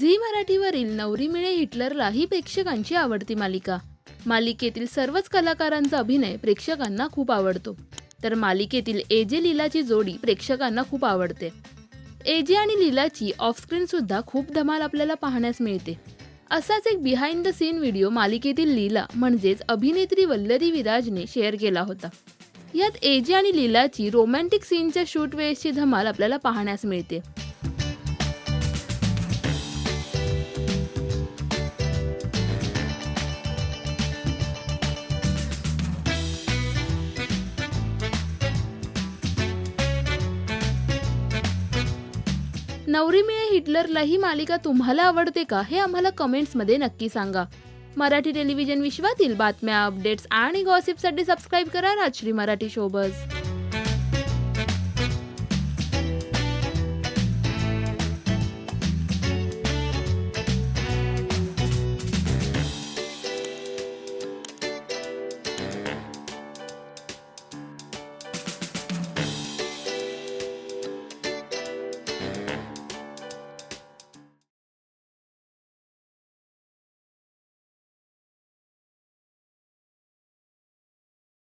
Zee मराठीवरील Navri Mile हिटलरला ही प्रेक्षकांची आवडती मालिका. मालिकेतील सर्वच कलाकारांचा अभिनय प्रेक्षकांना खूप आवडतो. तर मालिकेतील एजे लीलाची जोडी प्रेक्षकांना खूप आवडते. एजे आणि लीलाची ऑफस्क्रीन सुद्धा खूप धमाल आपल्याला पाहण्यास मिळते. असाच एक बिहाइंड द सीन व्हिडिओ मालिकेतील लीला म्हणजेच अभिनेत्री वल्लरी विराजने शेअर केला होता. यात एजे आणि लीलाची रोमॅन्टिक सीनच्या शूट वेळेसची धमाल आपल्याला पाहण्यास मिळते. नवरी मिळे हिटलरला ही मालिका तुम्हाला आवडते का हे आम्हाला कमेंट्समध्ये नक्की सांगा. मराठी टेलिव्हिजन विश्वातील बातम्या अपडेट्स आणि गॉसिपसाठी सबस्क्राईब करा राजश्री मराठी शोबज